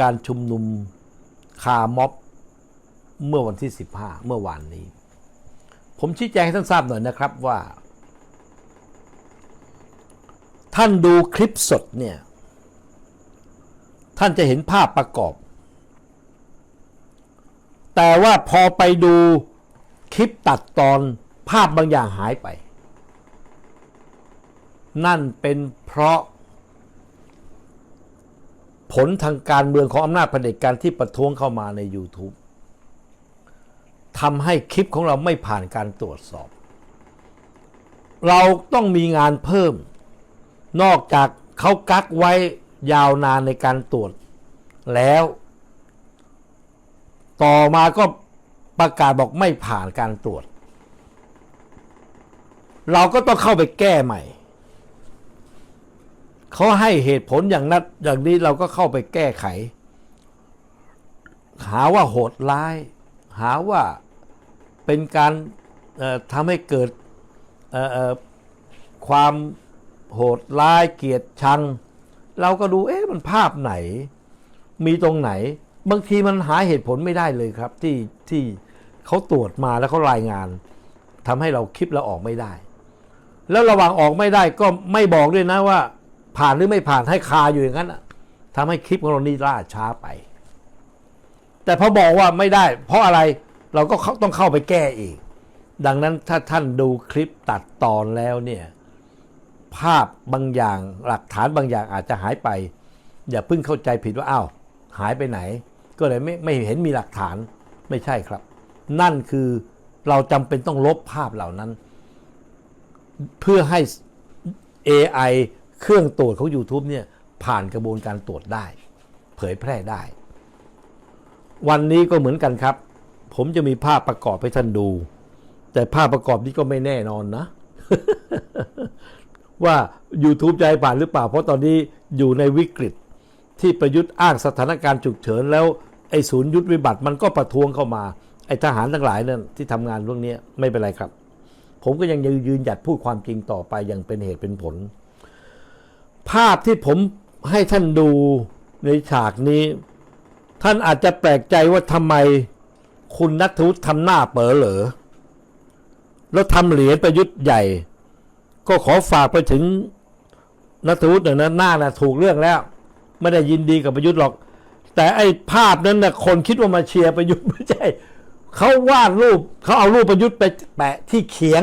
การชุมนุมคาม็อบเมื่อวันที่ 15 เมื่อวานนี้ ผมชี้แจงให้ท่านทราบหน่อยนะครับว่า ท่านดูคลิปสดเนี่ย ท่านจะเห็นภาพประกอบ แต่ว่าพอไปดูคลิปตัดตอนภาพบางอย่างหายไป นั่นเป็นเพราะ ผลทางการเมืองของอำนาจเผด็จการที่ประท้วงเข้ามาใน YouTube ทำให้คลิปของเราไม่ผ่านการตรวจสอบ เราต้องมีงานเพิ่ม นอกจากเขากักไว้ยาวนานในการตรวจแล้ว ต่อมาก็ประกาศบอกไม่ผ่านการตรวจ เราก็ต้องเข้าไปแก้ใหม่ เขาให้เหตุผลอย่างนั้นอย่างนี้เราก็เข้าไปแก้ไข หาว่าโหดร้าย หาว่าเป็นการทำให้เกิดความโหดร้ายเกลียดชัง เราก็ดูเอ๊ะมันภาพไหน มีตรงไหน บางทีมันหาเหตุผลไม่ได้เลยครับ ที่ที่เขาตรวจมาแล้วเขารายงานทำให้เราคลิปเราออกไม่ได้ แล้วระหว่างออกไม่ได้ก็ไม่บอกด้วยนะว่า ผ่านหรือไม่ผ่านให้คาอยู่อย่างนั้นน่ะทำให้คลิปของเรานี่ล่าช้าไป แต่พอบอกว่าไม่ได้ เพราะอะไรเราก็เขาต้องเข้าไปแก้อีก ดังนั้นถ้าท่านดูคลิปตัดตอนแล้วเนี่ยภาพบางอย่างหลักฐานบางอย่างอาจจะหายไป อย่าเพิ่งเข้าใจผิดว่าอ้าวหายไปไหน ก็เลยไม่ไม่เห็นมีหลักฐานไม่ใช่ครับ นั่นคือเราจำเป็นต้องลบภาพเหล่านั้น เพื่อให้ AI เครื่องตรวจของ YouTube เนี่ยผ่านกระบวนการตรวจได้ เผยแพร่ได้ วันนี้ก็เหมือนกันครับ ผมจะมีภาพประกอบให้ท่านดู แต่ภาพประกอบนี้ก็ไม่แน่นอนนะ ว่า YouTube จะให้ผ่านหรือเปล่า เพราะตอนนี้อยู่ในวิกฤตที่ประยุทธ์อ้างสถานการณ์ฉุกเฉินแล้วไอ้ศูนย์ยุทธวิบัติมันก็ประท้วงเข้ามา ไอ้ทหารทั้งหลายนั่นที่ทำงานเรื่องนี้ไม่เป็นไรครับ ผมก็ยังยืนหยัดพูดความจริงต่อไปอย่างเป็นเหตุเป็นผล ภาพที่ผมให้ท่านดูในฉากนี้ ท่านอาจจะแปลกใจว่าทำไมคุณนัทวุฒิทำหน้าเป๋อเหรอแล้วทำเหรียญประยุทธ์ใหญ่ ก็ขอฝากไปถึงนัทวุฒิหน่อยนะหน้านะถูกเรื่องแล้ว ไม่ได้ยินดีกับประยุทธ์หรอก แต่ไอ้ภาพนั้นนะคนคิดว่ามาเชียร์ประยุทธ์ไม่ใช่เขาวาดรูปเขาเอารูปประยุทธ์ไปแปะที่เขียง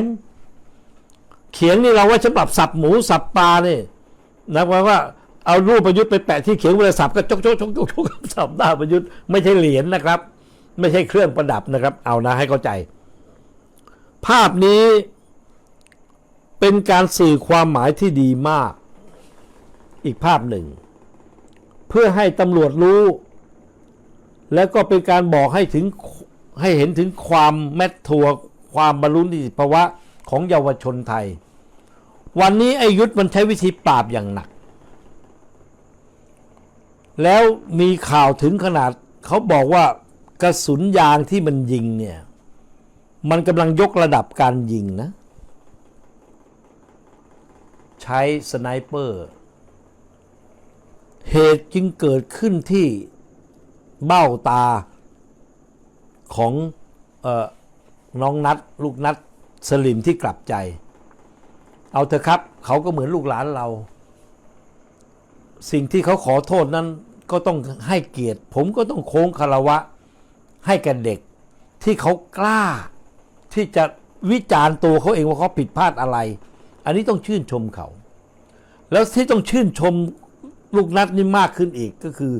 เขียงนี่เราไว้สำหรับสับหมูสับปลานี่ นะว่าว่าเอารูปประยุทธ์ไปแปะที่เขียงเวลาสับก็จกจกจกจกจกสับหน้าประยุทธ์ไม่ใช่เหรียญนะครับ ไม่ใช่เครื่องประดับนะครับ เอานะให้เข้าใจ ภาพนี้เป็นการสื่อความหมายที่ดีมาก อีกภาพหนึ่ง เพื่อให้ตำรวจรู้ แล้วก็เป็นการบอกให้ถึงให้เห็นถึงความแมททัวความบรรลุนิติภาวะของเยาวชนไทย วันนี้ไอ้ยุทธมันใช้วิธีปราบอย่างหนัก แล้วมีข่าวถึงขนาด เขาบอกว่ากระสุนยางที่มันยิงเนี่ย มันกำลังยกระดับการยิงนะ ใช้สไนเปอร์ เหตุจึงเกิดขึ้นที่เบ้าตาของออน้องนัดลูกนัดสลิมที่กลับใจ เอาเถอะครับ เขาก็เหมือนลูกหลานเรา สิ่งที่เขาขอโทษนั้นก็ต้องให้เกียรติ ผมก็ต้องโค้งคารวะ ให้แก่เด็ก ที่เขากล้า ที่จะวิจารณ์ตัวเขาเองว่าเขาผิดพลาดอะไร อันนี้ต้องชื่นชมเขา แล้วที่ต้องชื่นชมลูกนัดนี่มากขึ้นอีกก็คือ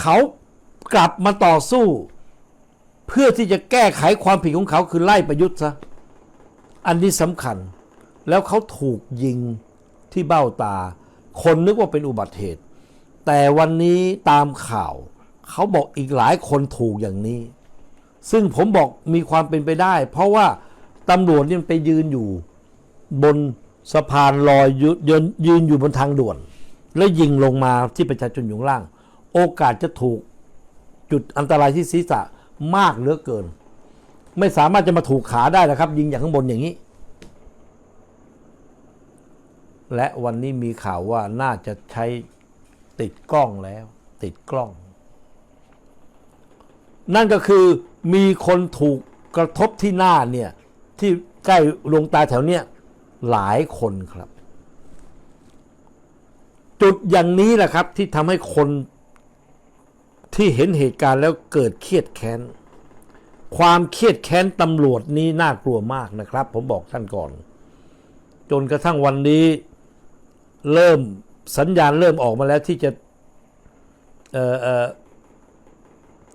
เขากลับมาต่อสู้ เพื่อที่จะแก้ไขความผิดของเขาคือไล่ประยุทธ์ซะอันนี้สำคัญ แล้วเขาถูกยิงที่เบ้าตา คนนึกว่าเป็นอุบัติเหตุ แต่วันนี้ตามข่าว เขาบอกอีกหลายคนถูกอย่างนี้ ซึ่งผมบอกมีความเป็นไปได้ เพราะว่าตำรวจเนี่ยไปยืนอยู่บนสะพานลอยยืนยืนยืนอยู่บนทางด่วน แล้วยิงลงมาที่ประชาชนอยู่ล่าง โอกาสจะถูกจุดอันตรายที่ศีรษะมากเหลือเกิน ไม่สามารถจะมาถูกขาได้นะครับ ยิงอย่างข้างบนอย่างนี้ และวันนี้มีข่าวว่าน่าจะใช้ติดกล้องแล้ว ติดกล้อง นั่นก็คือมีคนถูกกระทบที่หน้าเนี่ย ที่ใกล้ดวงตาแถวเนี้ยหลายคนครับ จุดอย่างนี้แหละครับที่ทำให้คนที่เห็นเหตุการณ์แล้วเกิดเครียดแค้น ความเครียดแค้นตำรวจนี้น่ากลัวมากนะครับ ผมบอกท่านก่อน จนกระทั่งวันนี้ เริ่มสัญญาณเริ่มออกมาแล้วที่จะ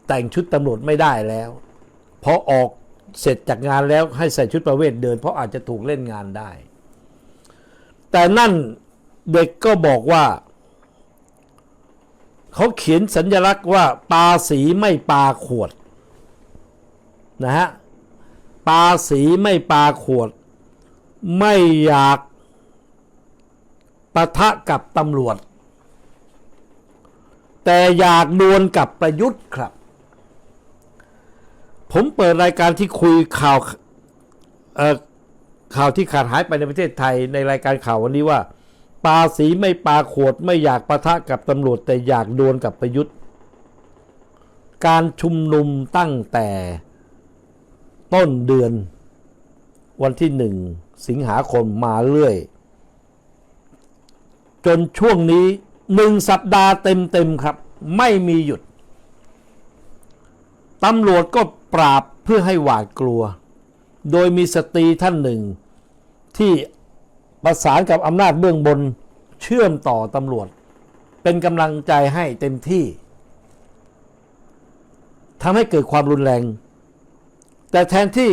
แต่งชุดตำรวจไม่ได้แล้วพราะออกเสร็จจากงานแล้วให้ใส่ชุดประเวทเดิน เพราะอาจจะถูกเล่นงานได้ แต่นั่นเด็กก็บอกว่า เขาเขียนสัญลักษณ์ว่าปาสีไม่ปาขวดนะฮะปาสีไม่ปาขวด ไม่อยาก ปะทะกับตำรวจ แต่อยากดวลกับประยุทธ์ครับ ผมเปิดรายการที่คุยข่าวข่าวที่ขาดหายไปในประเทศไทยในรายการข่าววันนี้ว่าปาสีไม่ปาขวดไม่อยากปะทะกับตำรวจ แต่อยากดวลกับประยุทธ์ การชุมนุมตั้งแต่ต้นเดือนวันที่หนึ่งสิงหาคมมาเรื่อย จนช่วงนี้หนึ่งสัปดาห์เต็มๆครับ ไม่มีหยุดตำรวจก็ปราบเพื่อให้หวาดกลัว โดยมีสตรีท่านหนึ่ง ที่ประสานกับอำนาจเบื้องบนเชื่อมต่อตำรวจ เป็นกำลังใจให้เต็มที่ทำให้เกิดความรุนแรง แต่แทนที่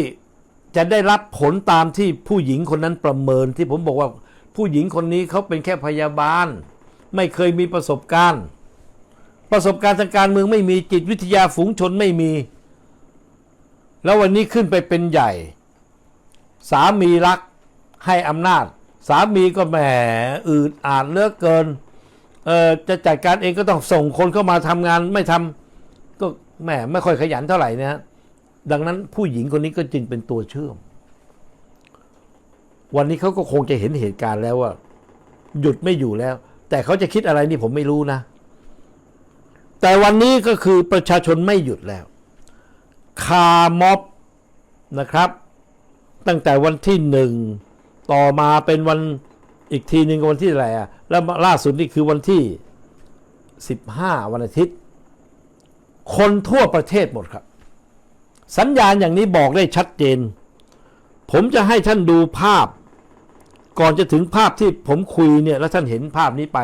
จะได้รับผลตามที่ผู้หญิงคนนั้นประเมินที่ผมบอกว่า ผู้หญิงคนนี้เขาเป็นแค่พยาบาล ไม่เคยมีประสบการณ์ ประสบการณ์ทางการเมืองไม่มีจิตวิทยาฝูงชนไม่มี แล้ววันนี้ขึ้นไปเป็นใหญ่ สามีรักให้อำนาจ สามีก็แหมอืดอาดเลือกเกินเออจะจัดการเองก็ต้องส่งคนเข้ามาทำงานไม่ทำก็แหมไม่ค่อยขยันเท่าไหร่นะฮะดังนั้นผู้หญิงคนนี้ก็จึงเป็นตัวเชื่อม วันนี้เขาก็คงจะเห็นเหตุการณ์แล้วว่า หยุดไม่อยู่แล้ว แต่เขาจะคิดอะไรนี่ผมไม่รู้นะ แต่วันนี้ก็คือประชาชนไม่หยุดแล้ว คาร์ม็อบนะครับ ตั้งแต่วันที่หนึ่งต่อมาเป็นวันอีกทีหนึ่งก็วันที่อะไรอะแล้วล่าสุดนี่คือวันที่ 15 วันอาทิตย์ คนทั่วประเทศหมดครับ สัญญาณอย่างนี้บอกได้ชัดเจน ผมจะให้ท่านดูภาพ ก่อนจะถึงภาพที่ผมคุยเนี่ยแล้วท่านเห็นภาพนี้ไป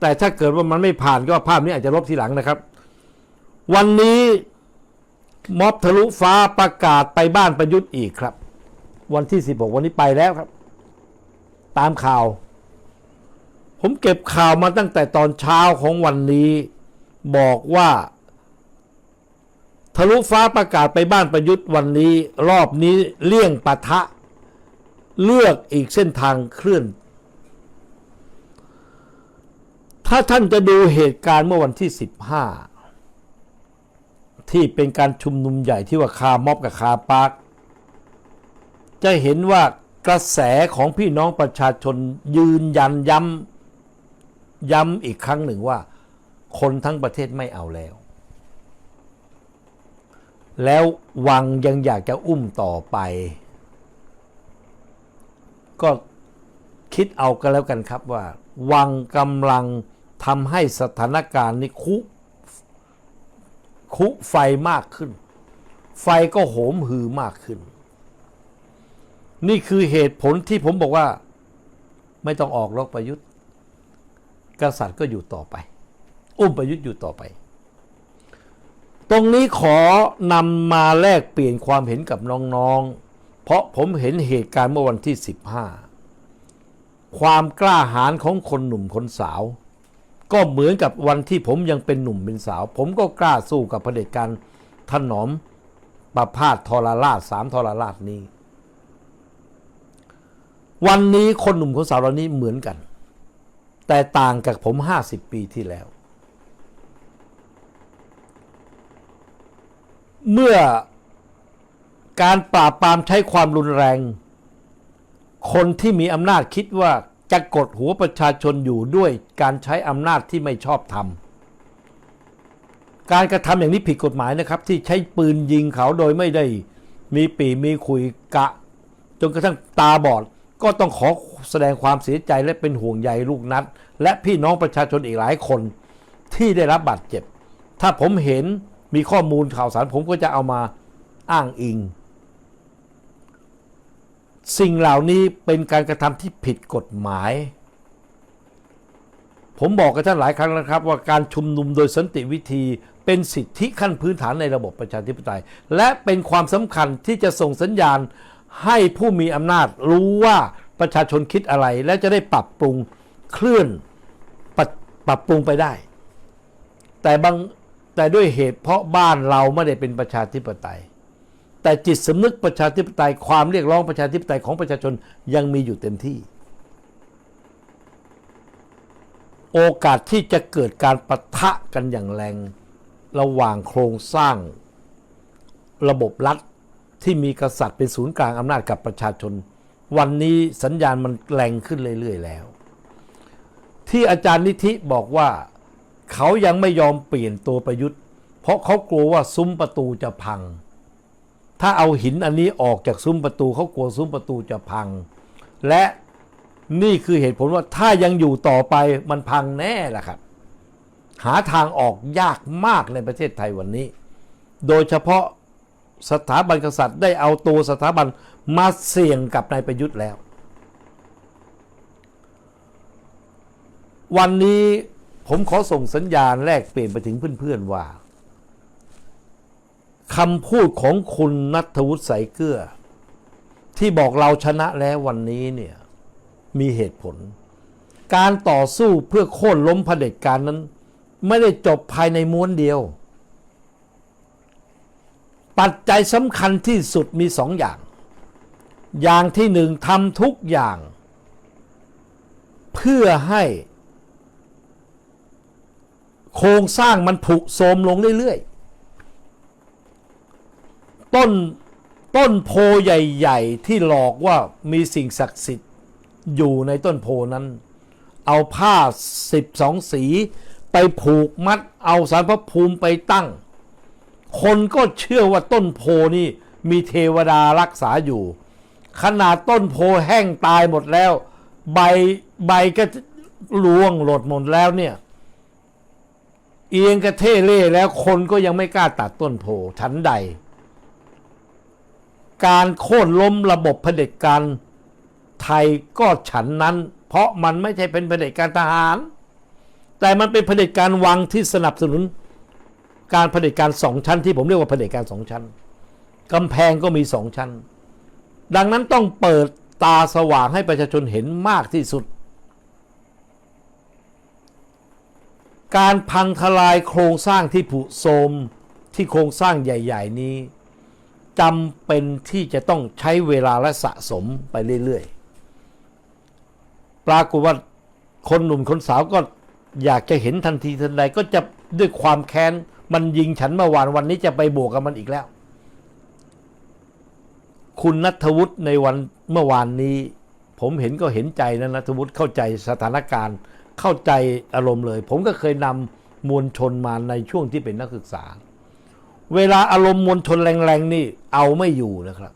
แต่ถ้าเกิดว่ามันไม่ผ่านก็ภาพนี้อาจจะลบทีหลังนะครับ วันนี้ม็อบทะลุฟ้าประกาศไปบ้านประยุทธ์อีกครับ วันที่ 16 วันนี้ไปแล้วครับ ตามข่าว ผมเก็บข่าวมาตั้งแต่ตอนเช้าของวันนี้บอกว่าทะลุฟ้าประกาศไปบ้านประยุทธ์วันนี้ รอบนี้เลี่ยงปะทะ เลือกอีกเส้นทางเคลื่อน ถ้าท่านจะดูเหตุการณ์เมื่อวันที่ 15 ที่เป็นการชุมนุมใหญ่ที่ว่าคาม็อบกับคาปาร์คจะเห็นว่ากระแสของพี่น้องประชาชนยืนยันย้ำย้ำอีกครั้งหนึ่งว่า คนทั้งประเทศไม่เอาแล้ว แล้ววังยังอยากจะอุ้มต่อไป ก็คิดเอากันแล้วกันครับว่า วังกำลังทำให้สถานการณ์นี้คุคุไฟมากขึ้น ไฟก็โหมหือมากขึ้น นี่คือเหตุผลที่ผมบอกว่า ไม่ต้องออกรบประยุทธ์ กษัตริย์ก็อยู่ต่อไป อุ้มประยุทธ์อยู่ต่อไป ตรงนี้ขอนำมาแลกเปลี่ยนความเห็นกับน้องๆ เพราะผมเห็นเหตุการณ์เมื่อวันที่ 15 ความกล้าหาญของคนหนุ่มคนสาว ก็เหมือนกับวันที่ผมยังเป็นหนุ่มเป็นสาว ผมก็กล้าสู้กับเผด็จการถนอมประพาสทรราชสามทรราชนี้ วันนี้คนหนุ่มคนสาวเหล่านี้เหมือนกัน แต่ต่างกับผมห้าสิบปีที่แล้ว เมื่อ การปราบปรามใช้ความรุนแรง คนที่มีอำนาจคิดว่าจะกดหัวประชาชนอยู่ด้วยการใช้อำนาจที่ไม่ชอบธรรม การกระทำอย่างนี้ผิดกฎหมายนะครับ ที่ใช้ปืนยิงเขาโดยไม่ได้มีปีมีคุยกะ จนกระทั่งตาบอด ก็ต้องขอแสดงความเสียใจและเป็นห่วงใยลูกนัด และพี่น้องประชาชนอีกหลายคนที่ได้รับบาดเจ็บ ถ้าผมเห็นมีข้อมูลข่าวสารผมก็จะเอามาอ้างอิง สิ่งเหล่านี้เป็นการกระทำที่ผิดกฎหมาย ผมบอกกับท่านหลายครั้งแล้วครับว่าการชุมนุมโดยสันติวิธีเป็นสิทธิขั้นพื้นฐานในระบบประชาธิปไตย และเป็นความสำคัญที่จะส่งสัญญาณให้ผู้มีอำนาจรู้ว่าประชาชนคิดอะไร และจะได้ปรับปรุงเคลื่อนปรับปรับปรุงไปได้ แต่บางแต่ด้วยเหตุเพราะบ้านเราไม่ได้เป็นประชาธิปไตย แต่จิตสำนึกประชาธิปไตยความเรียกร้องประชาธิปไตยของประชาชนยังมีอยู่เต็มที่ โอกาสที่จะเกิดการประทะกันอย่างแรง ระหว่างโครงสร้าง ระบบรัฐที่มีกษัตริย์เป็นศูนย์กลางอำนาจกับประชาชน วันนี้สัญญาณมันแรงขึ้นเรื่อยๆแล้ว ที่อาจารย์นิธิบอกว่าเขายังไม่ยอมเปลี่ยนตัวประยุทธ์ เพราะเขากลัวว่าซุ้มประตูจะพัง ถ้าเอาหินอันนี้ออกจากซุ้มประตูเขากลัวซุ้มประตูจะพัง และนี่คือเหตุผลว่าถ้ายังอยู่ต่อไปมันพังแน่แหละครับ หาทางออกยากมากในประเทศไทยวันนี้ โดยเฉพาะสถาบันกษัตริย์ได้เอาตัวสถาบันมาเสี่ยงกับนายประยุทธ์แล้ว วันนี้ผมขอส่งสัญญาณแรกเปลี่ยนไปถึงเพื่อนๆว่า คำพูดของคุณนัทวุฒิใสเกลือ ที่บอกเราชนะแล้ววันนี้เนี่ยมีเหตุผล การต่อสู้เพื่อโค่นล้มเผด็จการนั้น ไม่ได้จบภายในม้วนเดียว ปัจจัยสำคัญที่สุดมีสองอย่าง อย่างที่หนึ่งทำทุกอย่าง เพื่อให้โครงสร้างมันผุโทรมลงเรื่อยๆ ต้นต้นโพใหญ่ ๆ ที่หลอกว่ามีสิ่งศักดิ์สิทธิ์อยู่ในต้นโพนั้น เอาผ้าสิบสองสี ไปผูกมัดเอาสารพระภูมิไปตั้ง คนก็เชื่อว่าต้นโพนี่มีเทวดารักษาอยู่ ขนาดต้นโพแห้งตายหมดแล้ว ใบใบก็ร่วงหลดหมดแล้วเนี่ยเอียงกระเทเล่แล้วคนก็ยังไม่กล้าตัดต้นโพฉันใด การโค่นล้มระบบเผด็จการไทยก็ฉันนั้น เพราะมันไม่ใช่เป็นเผด็จการทหาร แต่มันเป็นเผด็จการวังที่สนับสนุน การเผด็จการสองชั้น ที่ผมเรียกว่าเผด็จการสองชั้นกำแพงก็มีสองชั้น ดังนั้นต้องเปิดตาสว่างให้ประชาชนเห็นมากที่สุด การพังทลายโครงสร้างที่ผุโทรมที่โครงสร้างใหญ่ ๆ นี้ จำเป็นที่จะต้องใช้เวลาและสะสมไปเรื่อยๆ ปรากฏว่าคนหนุ่มคนสาวก็อยากจะเห็นทันทีทันใดก็จะด้วยความแค้น มันยิงฉันเมื่อวานวันนี้จะไปบวกกับมันอีกแล้ว คุณนัทวุฒิในวันเมื่อวานนี้ ผมเห็นก็เห็นใจนะนัทวุฒิเข้าใจสถานการณ์ เข้าใจอารมณ์เลย ผมก็เคยนำมวลชนมาในช่วงที่เป็นนักศึกษา เวลาอารมณ์มวลชนแรงๆนี่ เอาไม่อยู่นะครับ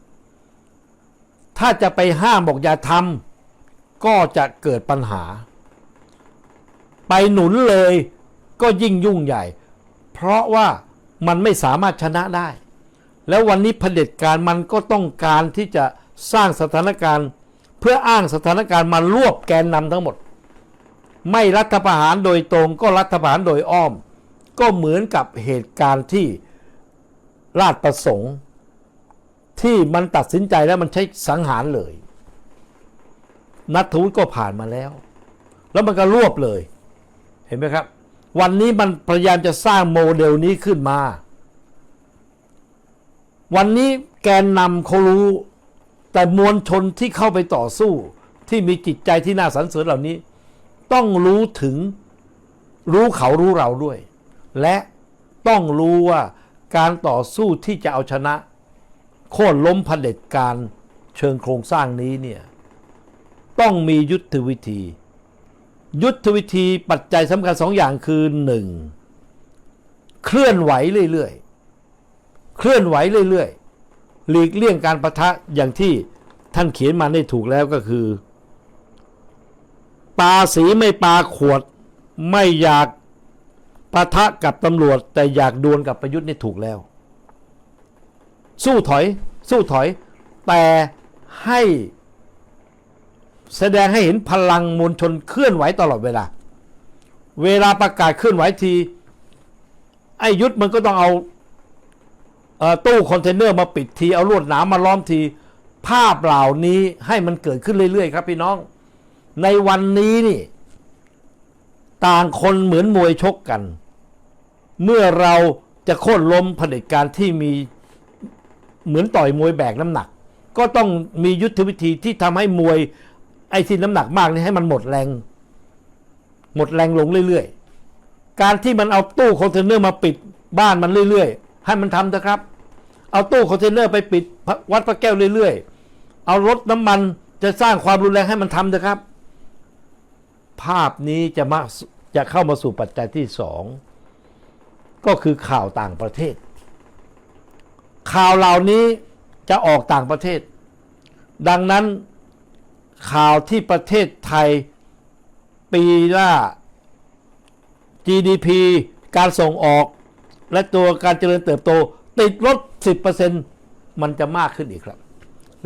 ถ้าจะไปห้ามบอกอย่าทำก็จะเกิดปัญหา ไปหนุนเลยก็ยิ่งยุ่งใหญ่ เพราะว่ามันไม่สามารถชนะได้ แล้ววันนี้เผด็จการมันก็ต้องการที่จะสร้างสถานการณ์เพื่ออ้างสถานการณ์มารวบแกนนำทั้งหมด ไม่รัฐประหารโดยตรงก็รัฐประหารโดยอ้อม ก็เหมือนกับเหตุการณ์ที่ ราชประสงค์ ที่มันตัดสินใจแล้วมันใช้สังหารเลย นัทวุฒิก็ผ่านมาแล้ว แล้วมันก็รวบเลย เห็นไหมครับ วันนี้มันพยายามจะสร้างโมเดลนี้ขึ้นมา วันนี้แกนนำเขารู้ แต่มวลชนที่เข้าไปต่อสู้ที่มีจิตใจที่น่าสรรเสริญเหล่านี้ ต้องรู้ถึงรู้เขารู้เราด้วย และต้องรู้ว่า การต่อสู้ที่จะเอาชนะ โค่นล้มเผด็จการเชิงโครงสร้างนี้เนี่ยต้องมียุทธวิธี ยุทธวิธีปัจจัยสำคัญสองอย่างคือหนึ่งเคลื่อนไหวเรื่อยๆ เคลื่อนไหวเรื่อยๆ หลีกเลี่ยงการประทะอย่างที่ท่านเขียนมาได้ถูกแล้วก็คือ ปาสีไม่ปาขวด ไม่อยาก ปะทะกับตำรวจแต่อยากดวลกับประยุทธ์นี่ถูกแล้ว สู้ถอย สู้ถอย แต่ให้แสดงให้เห็นพลังมวลชนเคลื่อนไหวตลอดเวลา เวลาประกาศเคลื่อนไหวที ไอ้ยุทธมันก็ต้องเอาเอ่อตู้คอนเทนเนอร์มาปิดที เอาลวดหนามมาล้อมที ภาพเหล่านี้ให้มันเกิดขึ้นเรื่อยๆ ครับพี่น้อง ในวันนี้นี่ ต่างคนเหมือนมวยชกกัน เมื่อเราจะโค่นล้มเผด็จการที่มีเหมือนต่อยมวยแบกน้ำหนัก ก็ต้องมียุทธวิธีที่ทำให้มวยไอ้ที่น้ำหนักมากนี่ให้มันหมดแรง หมดแรงลงเรื่อยๆ การที่มันเอาตู้คอนเทนเนอร์มาปิดบ้านมันเรื่อยๆ ให้มันทำเถอะครับ เอาตู้คอนเทนเนอร์ไปปิดวัดพระแก้วเรื่อยๆ เอารถน้ำมันจะสร้างความรุนแรงให้มันทำเถอะครับ ภาพนี้จะมาจะเข้ามาสู่ปัจจัยที่สอง ก็คือข่าวต่างประเทศ ข่าวเหล่านี้จะออกต่างประเทศ ดังนั้นข่าวที่ประเทศไทยปีละ GDP การส่งออก และตัวการเจริญเติบโต ติดลบ 10%มันจะมากขึ้นอีกครับ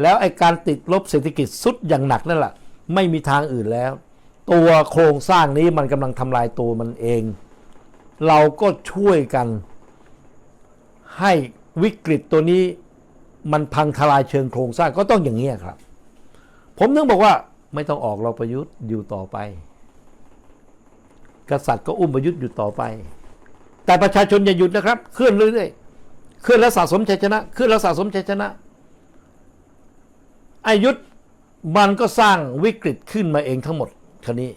แล้วไอ้การติดลบเศรษฐกิจสุดอย่างหนักนั่นแหละ ไม่มีทางอื่นแล้ว ตัวโครงสร้างนี้มันกำลังทำลายตัวมันเอง เราก็ช่วยกัน ให้วิกฤตตัวนี้มันพังทลายเชิงโครงสร้างก็ต้องอย่างนี้ครับ ผมนึกบอกว่าไม่ต้องออกเราประยุทธ์อยู่ต่อไป กษัตริย์ก็อุ้มประยุทธ์อยู่ต่อไป แต่ประชาชนอย่าหยุดนะครับเคลื่อนเรื่อยๆเคลื่อนและสะสมชัยชนะเคลื่อนและสะสมชัยชนะอายุทธมันก็สร้างวิกฤตขึ้นมาเองทั้งหมดคันนี้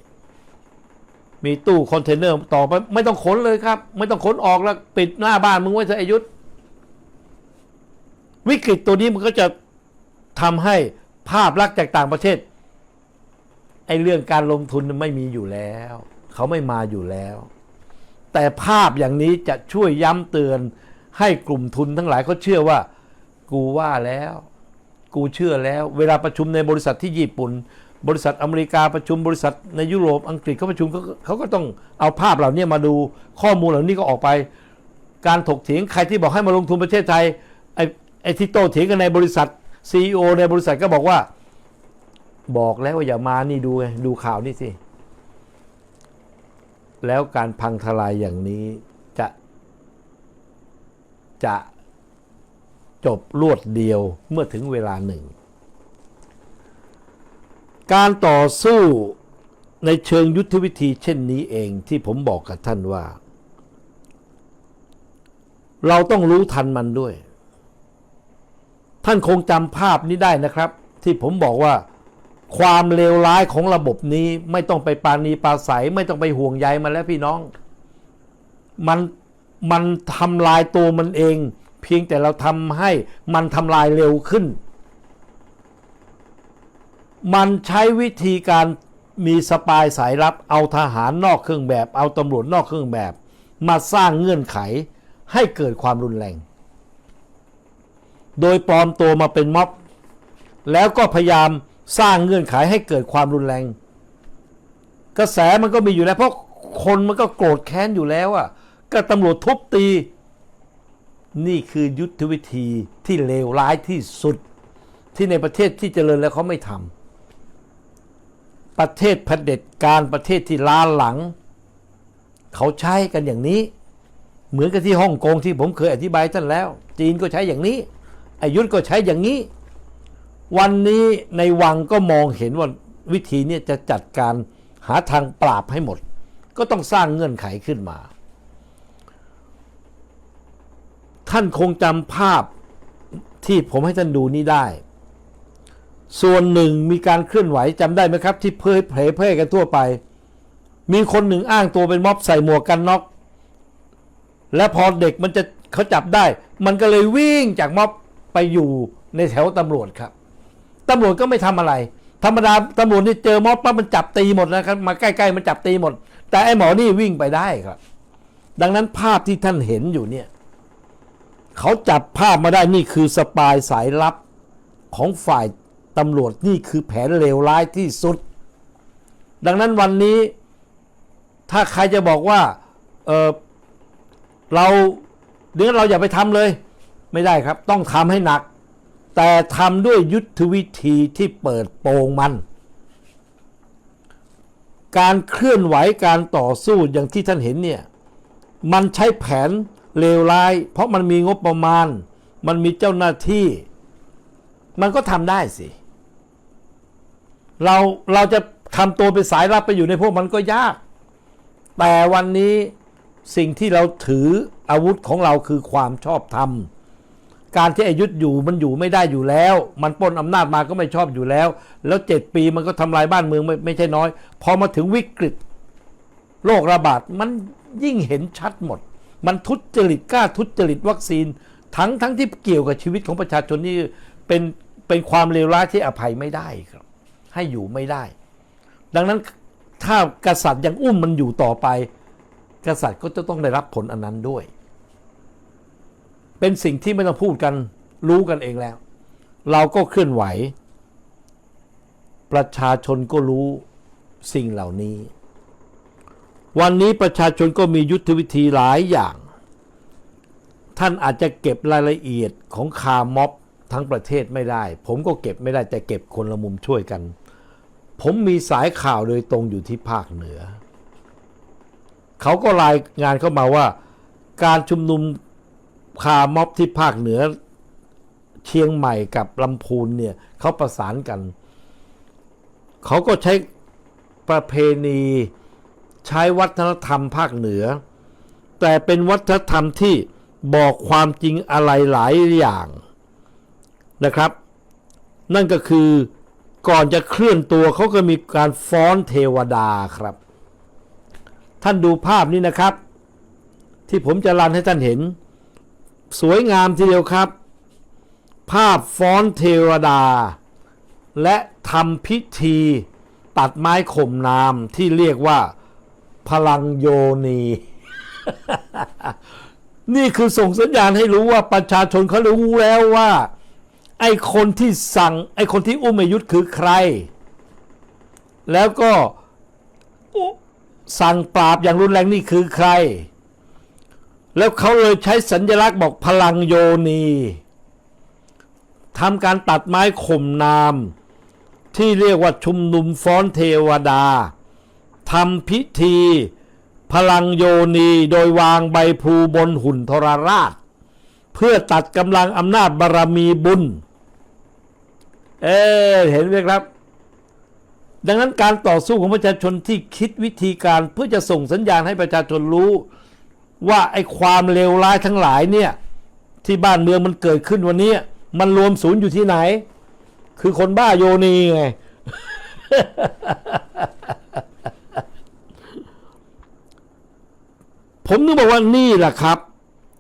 มีตู้คอนเทนเนอร์ต่อไปไม่ต้องขนเลยครับ ไม่ต้องขนออกแล้วปิดหน้าบ้านมึงไว้เถอะอายุทธวิกฤตตัวนี้มันก็จะทำให้ภาพลักษณ์จากต่างประเทศไอ้เรื่องการลงทุนไม่มีอยู่แล้ว เขาไม่มาอยู่แล้ว แต่ภาพอย่างนี้จะช่วยย้ำเตือนให้กลุ่มทุนทั้งหลายเขาเชื่อว่า กูว่าแล้ว กูเชื่อแล้ว เวลาประชุมในบริษัทที่ญี่ปุ่น บริษัทอเมริกาประชุมบริษัทในยุโรปอังกฤษเขาประชุมเขาเขาก็ต้องเอาภาพเหล่านี้มาดูข้อมูลเหล่านี้ก็ออกไป การถกเถียงใครที่บอกให้มาลงทุนประเทศไทยไอ้ไอ้ที่โตเถียงกันในบริษัทซีอในบริษัทก็บอกว่า บอกแล้วว่าอย่ามานี่ดูไงดูข่าวนี่สิ แล้วการพังทลายอย่างนี้จะ จะจบรวดเดียวเมื่อถึงเวลาหนึ่ง การต่อสู้ในเชิงยุทธวิธีเช่นนี้เองที่ผมบอกกับท่านว่า เราต้องรู้ทันมันด้วย ท่านคงจำภาพนี้ได้นะครับ ที่ผมบอกว่า ความเลวร้ายของระบบนี้ไม่ต้องไปปานีปาใสไม่ต้องไปห่วงใยมันแล้วพี่น้อง มันมันทำลายตัวมันเอง เพียงแต่เราทำให้มันทำลายเร็วขึ้น มันใช้วิธีการมีสปายสายลับ เอาทหารนอกเครื่องแบบ เอาตำรวจนอกเครื่องแบบ มาสร้างเงื่อนไขให้เกิดความรุนแรง โดยปลอมตัวมาเป็นม็อบ แล้วก็พยายามสร้างเงื่อนไขให้เกิดความรุนแรง กระแสมันก็มีอยู่แล้วเพราะคนมันก็โกรธแค้นอยู่แล้วอะก็ตำรวจทุบตี นี่คือยุทธวิธีที่เลวร้ายที่สุดที่ในประเทศที่เจริญแล้วเขาไม่ทำ ประเทศเผด็จการประเทศที่ล้าหลัง เขาใช้กันอย่างนี้ เหมือนกับที่ฮ่องกงที่ผมเคยอธิบายท่านแล้ว จีนก็ใช้อย่างนี้อายุทธก็ใช้อย่างนี้ วันนี้ในวังก็มองเห็นว่าวิธีนี้จะจัดการหาทางปราบให้หมด ก็ต้องสร้างเงื่อนไขขึ้นมา ท่านคงจำภาพที่ผมให้ท่านดูนี้ได้ ส่วนหนึ่งมีการเคลื่อนไหวจำได้ไหมครับ ที่เผยเผยแพร่กันทั่วไป มีคนหนึ่งอ้างตัวเป็นม็อบใส่หมวกกันน็อก และพอเด็กมันจะเขาจับได้ มันก็เลยวิ่งจากม็อบไปอยู่ในแถวตำรวจครับตำรวจก็ไม่ทำอะไร ธรรมดาตำรวจนี่เจอม็อบปั๊บมันจับตีหมดนะครับ มาใกล้ๆมันจับตีหมด แต่ไอ้หมอนี่วิ่งไปได้ครับ ดังนั้นภาพที่ท่านเห็นอยู่เนี่ยเขาจับภาพมาได้นี่คือสปายสายลับของฝ่าย ตำรวจนี่คือแผนเลวร้ายที่สุด ดังนั้นวันนี้ ถ้าใครจะบอกว่าเออเราเดี๋ยวเราอย่าไปทำเลย ไม่ได้ครับ ต้องทำให้หนัก แต่ทำด้วยยุทธวิธีที่เปิดโปงมัน การเคลื่อนไหวการต่อสู้อย่างที่ท่านเห็นเนี่ย มันใช้แผนเลวร้าย เพราะมันมีงบประมาณ มันมีเจ้าหน้าที่ มันก็ทำได้สิ เราเราจะทำตัวเป็นสายลับไปอยู่ในพวกมันก็ยาก แต่วันนี้สิ่งที่เราถืออาวุธของเราคือความชอบธรรม การที่อายุธอยู่มันอยู่ไม่ได้อยู่แล้ว มันปล้นอำนาจมาก็ไม่ชอบอยู่แล้ว แล้วเจ็ดปีมันก็ทำลายบ้านเมืองไม่ไม่ใช่น้อย พอมาถึงวิกฤตโรคระบาดมันยิ่งเห็นชัดหมด มันทุจริตกล้าทุจริตวัคซีน ทั้งทั้งที่เกี่ยวกับชีวิตของประชาชนนี่เป็นเป็นความเลวร้ายที่อภัยไม่ได้ครับ ให้อยู่ไม่ได้ ดังนั้นถ้ากษัตริย์ยังอุ้มมันอยู่ต่อไป กษัตริย์ก็จะต้องได้รับผลอันนั้นด้วย เป็นสิ่งที่ไม่ต้องพูดกันรู้กันเองแล้ว เราก็เคลื่อนไหว ประชาชนก็รู้สิ่งเหล่านี้ วันนี้ประชาชนก็มียุทธวิธีหลายอย่าง ท่านอาจจะเก็บรายละเอียดของคาร์ม็อบทั้งประเทศไม่ได้ ผมก็เก็บไม่ได้แต่เก็บคนละมุมช่วยกัน ผมมีสายข่าวโดยตรงอยู่ที่ภาคเหนือ เขาก็รายงานเข้ามาว่า การชุมนุมคาร์ม็อบที่ภาคเหนือ เชียงใหม่กับลำพูนเนี่ยเขาประสานกัน เขาก็ใช้ประเพณีใช้วัฒนธรรมภาคเหนือ แต่เป็นวัฒนธรรมที่บอกความจริงอะไรหลายอย่างนะครับ นั่นก็คือ ก่อนจะเคลื่อนตัวเขาก็มีการฟ้อนเทวดาครับ ท่านดูภาพนี้นะครับ ที่ผมจะรันให้ท่านเห็น สวยงามทีเดียวครับ ภาพฟ้อนเทวดา และทำพิธีตัดไม้ข่มนามที่เรียกว่า พลังโยนี นี่คือส่งสัญญาณให้รู้ว่าประชาชนเขารู้แล้วว่า ไอ้คนที่สั่งไอ้คนที่อุ้มอยุธคือใคร แล้วก็สั่งปราบอย่างรุนแรงนี่คือใคร แล้วเขาเลยใช้สัญลักษณ์บอกพลังโยนีทำการตัดไม้ข่มนาม ที่เรียกว่าชุมนุมฟ้อนเทวดาทำพิธี พลังโยนีโดยวางใบพูบนหุ่นทรราช เพื่อตัดกำลังอำนาจบารมีบุญ เออเห็นไหมครับ ดังนั้นการต่อสู้ของประชาชนที่คิดวิธีการเพื่อจะส่งสัญญาณให้ประชาชนรู้ ว่าไอ้ความเลวร้ายทั้งหลายเนี่ย ที่บ้านเมืองมันเกิดขึ้นวันนี้มันรวมศูนย์อยู่ที่ไหน คือคนบ้าโยนีไงผมนึกบอกว่านี่แหละครับ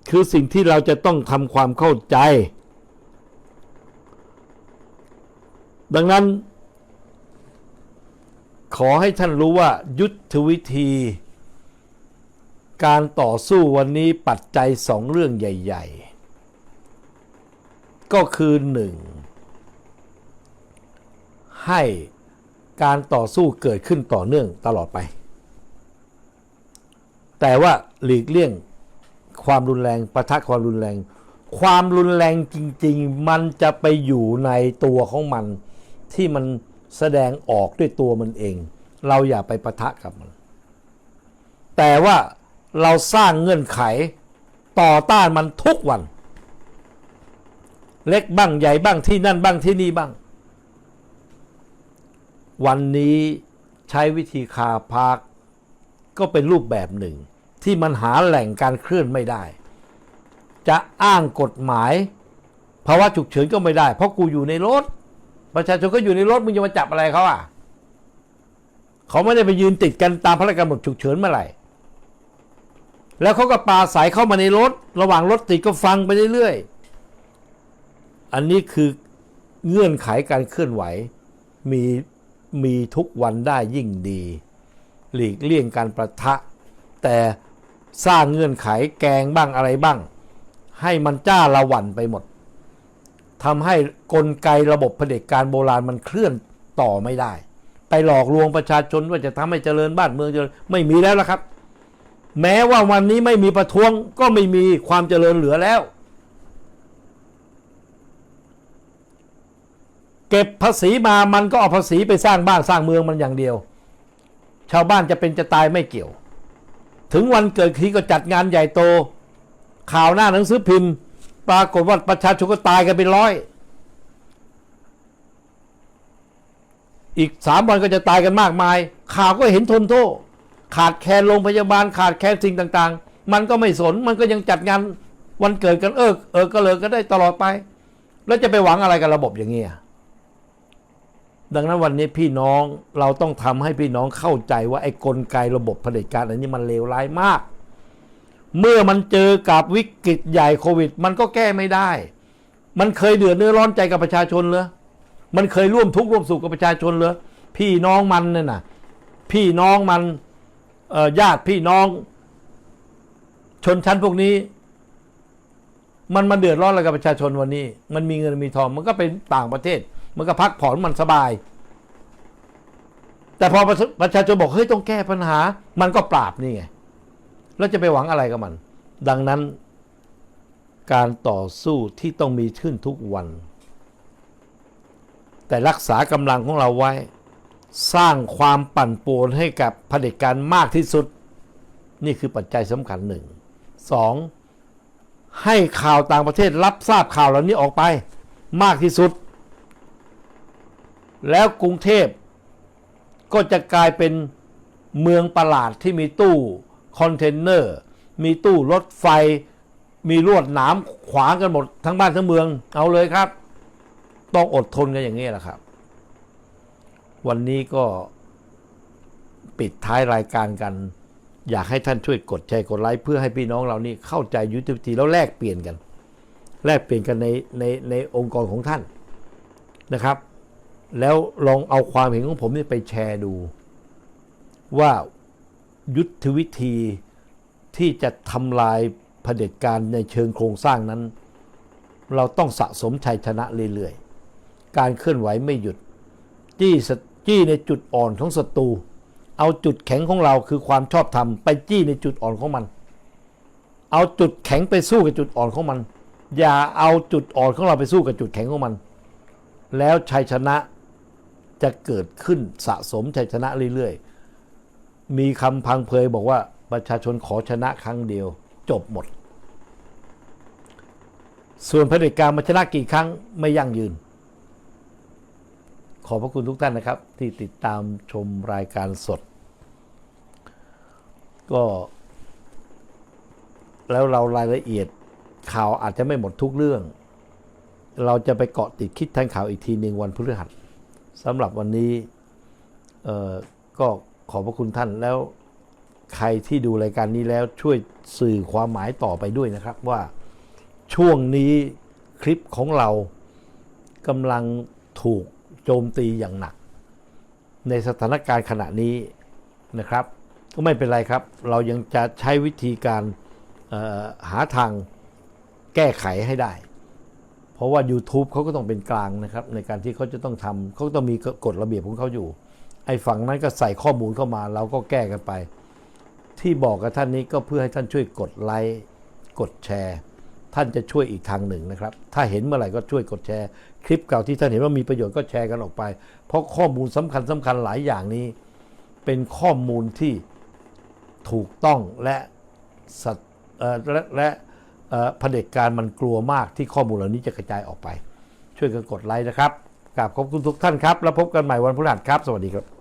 คือสิ่งที่เราจะต้องทำความเข้าใจ ดังนั้น ขอให้ท่านรู้ว่ายุทธวิธี การต่อสู้วันนี้ปัจจัยสองเรื่องใหญ่ ๆ ก็คือหนึ่งให้การต่อสู้เกิดขึ้นต่อเนื่องตลอดไป แต่ว่าหลีกเลี่ยงความรุนแรงประทะความรุนแรง ความรุนแรงจริง ๆ มันจะไปอยู่ในตัวของมัน ที่มันแสดงออกด้วยตัวมันเอง เราอย่าไปประทะกับมัน แต่ว่าเราสร้างเงื่อนไขต่อต้านมันทุกวัน เล็กบ้างใหญ่บ้างที่นั่นบ้างที่นี่บ้าง วันนี้ใช้วิธีคาพาร์คก็เป็นรูปแบบหนึ่ง ที่มันหาแหล่งการเคลื่อนไม่ได้ จะอ้างกฎหมายภาวะฉุกเฉินก็ไม่ได้ เพราะกูอยู่ในรถ ประชาชนก็อยู่ในรถมึงจะมาจับอะไรเขาอะเขาไม่ได้ไปยืนติดกันตามพระราชกำหนดฉุกเฉินเมื่อไหร่แล้วเขาก็ปาสายเข้ามาในรถ ระหว่างรถติดก็ฟังไปเรื่อยๆ อันนี้คือเงื่อนไขการเคลื่อนไหว มีมีทุกวันได้ยิ่งดี หลีกเลี่ยงการประทะ แต่สร้างเงื่อนไขแกงบ้างอะไรบ้าง ให้มันจ้าละวันไปหมด ทำให้กลไกระบบเผด็จการโบราณมันเคลื่อนต่อไม่ได้ ไปหลอกลวงประชาชนว่าจะทำให้เจริญบ้านเมืองเจริญไม่มีแล้วละครับ แม้ว่าวันนี้ไม่มีประท้วงก็ไม่มีความเจริญเหลือแล้ว เก็บภาษีมามันก็เอาภาษีไปสร้างบ้านสร้างเมืองมันอย่างเดียว ชาวบ้านจะเป็นจะตายไม่เกี่ยว ถึงวันเกิดทีก็จัดงานใหญ่โต ข่าวหน้าหนังสือพิมพ์ ปรากฏว่าประชาชนก็ตายกันเป็นร้อย อีกสามวันก็จะตายกันมากมาย ข่าวก็เห็นทนโทษ ขาดแคลนโรงพยาบาล ขาดแคลนสิ่งต่างๆ มันก็ไม่สน มันก็ยังจัดงานวันเกิดกันเออเออก็เลยก็ได้ตลอดไป แล้วจะไปหวังอะไรกับระบบอย่างนี้ยดังนั้นวันนี้พี่น้องเราต้องทำให้พี่น้องเข้าใจว่าไอ้กลไกระบบเผด็จการอันนี้มันเลวร้ายมาก เมื่อมันเจอกับวิกฤตใหญ่โควิด มันก็แก้ไม่ได้ มันเคยเดือดเนื้อร้อนใจกับประชาชนเหรอมันเคยร่วมทุกข์ร่วมสุขกับประชาชนเหรอพี่น้องมันเนี่ยนะพี่น้องมันญาติพี่น้อง ชนชั้นพวกนี้ มันมาเดือดร้อนอะไรกับประชาชนวันนี้ มันมีเงินมีทอง มันก็เป็นต่างประเทศ มันก็พักผ่อนมันสบาย แต่พอประประชาชนบอกเฮ้ยต้องแก้ปัญหา มันก็ปราบนี่ไง แล้วจะไปหวังอะไรกับมัน ดังนั้น การต่อสู้ที่ต้องมีขึ้นทุกวัน แต่รักษากำลังของเราไว้ สร้างความปั่นป่วนให้กับเผด็จการมากที่สุด นี่คือปัจจัยสำคัญหนึ่งสองให้ข่าวต่างประเทศรับทราบข่าวเหล่านี้ออกไปมากที่สุด แล้วกรุงเทพก็จะกลายเป็นเมืองประหลาดที่มีตู้ คอนเทนเนอร์ มีตู้รถไฟ มีลวดหนามขวางกันหมดทั้งบ้านทั้งเมือง เอาเลยครับ ต้องอดทนกันอย่างนี้แหละครับ วันนี้ก็ปิดท้ายรายการกัน อยากให้ท่านช่วยกดแชร์กดไลค์เพื่อให้พี่น้องเรานี่เข้าใจยุทธวิธีแล้วแลกเปลี่ยนกัน แลกเปลี่ยนกันในในในองค์กรของท่านนะครับ แล้วลองเอาความเห็นของผมนี่ไปแชร์ดูว่า ยุทธวิธีที่จะทำลายเผด็จการในเชิงโครงสร้างนั้น เราต้องสะสมชัยชนะเรื่อยๆ การเคลื่อนไหวไม่หยุด จี้จี้ในจุดอ่อนของศัตรู เอาจุดแข็งของเราคือความชอบธรรมไปจี้ในจุดอ่อนของมัน เอาจุดแข็งไปสู้กับจุดอ่อนของมัน อย่าเอาจุดอ่อนของเราไปสู้กับจุดแข็งของมัน แล้วชัยชนะจะเกิดขึ้นสะสมชัยชนะเรื่อยๆ มีคำพังเพยบอกว่าประชาชนขอชนะครั้งเดียว จบหมด ส่วนเผด็จการมาชนะกี่ครั้งไม่ยั่งยืน ขอบพระคุณทุกท่านนะครับ ที่ติดตามชมรายการสด ก็ แล้วเรารายละเอียดข่าวอาจจะไม่หมดทุกเรื่อง เราจะไปเกาะติดคิดทันข่าวอีกทีหนึ่งวันพฤหัสสำหรับวันนี้ก็ ขอบพระคุณท่านแล้วใครที่ดูรายการนี้แล้วช่วยสื่อความหมายต่อไปด้วยนะครับว่าช่วงนี้คลิปของเรากำลังถูกโจมตีอย่างหนัก ในสถานการณ์ขณะนี้นะครับ ก็ไม่เป็นไรครับ เรายังจะใช้วิธีการหาทางแก้ไขให้ได้ เพราะว่า YouTube เขาก็ต้องเป็นกลางนะครับ ในการที่เขาจะต้องทำเขาต้องมีกฎระเบียบของเขาอยู่ ไอ้ฝั่งนั้นก็ใส่ข้อมูลเข้ามาเราก็แก้กันไป ที่บอกกับท่านนี้ก็เพื่อให้ท่านช่วยกดไลค์กดแชร์ ท่านจะช่วยอีกทางหนึ่งนะครับ ถ้าเห็นเมื่อไหร่ก็ช่วยกดแชร์ คลิปเก่าที่ท่านเห็นว่ามีประโยชน์ก็แชร์กันออกไป เพราะข้อมูลสำคัญสำคัญหลายอย่างนี้ เป็นข้อมูลที่ถูกต้องและสัตอ่อและและเอ่อเผด็จการมันกลัวมากที่ข้อมูลเหล่านี้จะกระจายออกไป ช่วยกันกดไลค์นะครับ กราบขอบคุณทุกท่านครับ แล้วพบกันใหม่วันพฤหัสครับ สวัสดีครับ